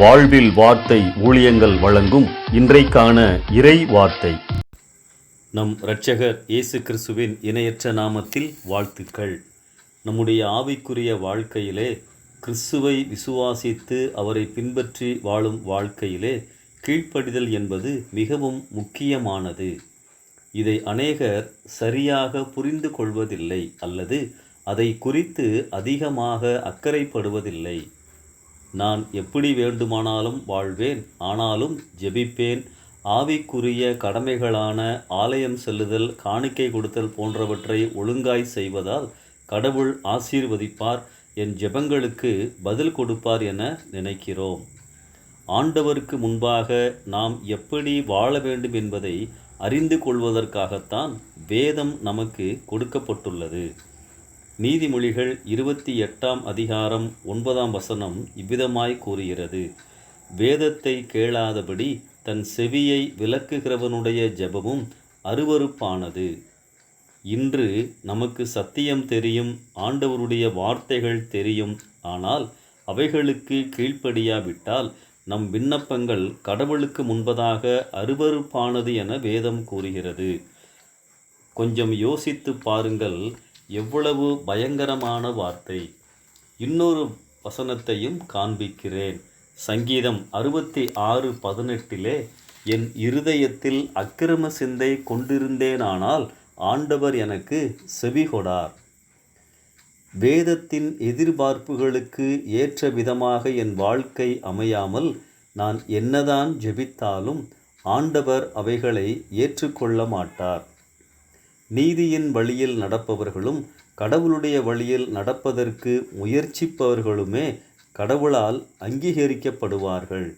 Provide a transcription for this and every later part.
வாழ்வில் வார்த்தை ஊழியங்கள் வழங்கும் இன்றைக்கான இறை வார்த்தை. நம் இரட்சகர் இயேசு கிறிஸ்துவின் இணையற்ற நாமத்தில் வாழ்த்துக்கள். நம்முடைய ஆவிக்குரிய வாழ்க்கையிலே கிறிஸ்துவை விசுவாசித்து அவரை பின்பற்றி வாழும் வாழ்க்கையிலே கீழ்ப்படிதல் என்பது மிகவும் முக்கியமானது. இதை அநேகர் சரியாக புரிந்து கொள்வதில்லை அல்லது அதை குறித்து அதிகமாக அக்கறைப்படுவதில்லை. நான் எப்படி வேண்டுமானாலும் வாழ்வேன் ஆனாலும் ஜெபிப்பேன். ஆவிக்குரிய கடமைகளான ஆலயம் செல்லுதல் காணிக்கை கொடுத்தல் போன்றவற்றை ஒழுங்காய் செய்வதால் கடவுள் ஆசீர்வதிப்பார் என் ஜெபங்களுக்கு பதில் கொடுப்பார் என நினைக்கிறோம். ஆண்டவருக்கு முன்பாக நாம் எப்படி வாழ வேண்டும் என்பதை அறிந்து கொள்வதற்காகத்தான் வேதம் நமக்கு கொடுக்கப்பட்டுள்ளது. நீதிமொழிகள் இருபத்தி எட்டாம் அதிகாரம் ஒன்பதாம் வசனம் இவ்விதமாய் கூறுகிறது. வேதத்தை கேளாதபடி தன் செவியை விலக்குகிறவனுடைய ஜெபமும் அருவருப்பானது. இன்று நமக்கு சத்தியம் தெரியும் ஆண்டவருடைய வார்த்தைகள் தெரியும். ஆனால் அவைகளுக்கு கீழ்ப்படியாவிட்டால் நம் விண்ணப்பங்கள் கடவுளுக்கு முன்பதாக அருவருப்பானது என வேதம் கூறுகிறது. கொஞ்சம் யோசித்து பாருங்கள் எவ்வளவு பயங்கரமான வார்த்தை. இன்னொரு வசனத்தையும் காண்பிக்கிறேன். சங்கீதம் அறுபத்தி ஆறு பதினெட்டிலே என் இருதயத்தில் அக்கிரம சிந்தை கொண்டிருந்தேனானால் ஆண்டவர் எனக்கு செவிகொடார் வேதத்தின் எதிர்பார்ப்புகளுக்கு ஏற்ற விதமாக என் வாழ்க்கை அமையாமல் நான் என்னதான் ஜெபித்தாலும் ஆண்டவர் அவைகளை ஏற்றுக்கொள்ள மாட்டார். நீதியின் வழியில் நடப்பவர்களும் கடவுளுடைய வழியில் நடப்பதற்கு முயற்சிப்பவர்களுமே கடவுளால் அங்கீகரிக்கப்படுவார்கள்.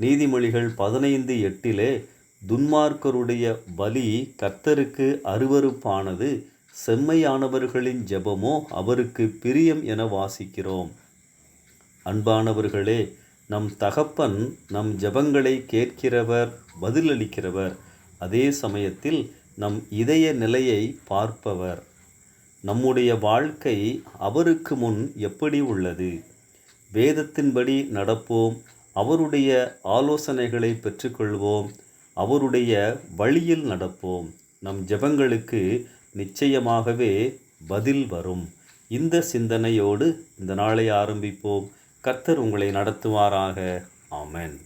நீதிமொழிகள் பதினைந்து எட்டிலே துன்மார்க்கருடைய பலி கர்த்தருக்கு அருவருப்பானது செம்மையானவர்களின் ஜெபமோ அவருக்கு பிரியம் என வாசிக்கிறோம். அன்பானவர்களே நம் தகப்பன் நம் ஜெபங்களை கேட்கிறவர் பதிலளிக்கிறவர். அதே சமயத்தில் நம் இதய நிலையை பார்ப்பவர். நம்முடைய வாழ்க்கை அவருக்கு முன் எப்படி உள்ளது? வேதத்தின்படி நடப்போம் அவருடைய ஆலோசனைகளை பெற்றுக்கொள்வோம் அவருடைய வழியில் நடப்போம். நம் ஜெபங்களுக்கு நிச்சயமாகவே பதில் வரும். இந்த சிந்தனையோடு இந்த நாளை ஆரம்பிப்போம். கர்த்தர் உங்களை நடத்துவாராக. ஆமென்.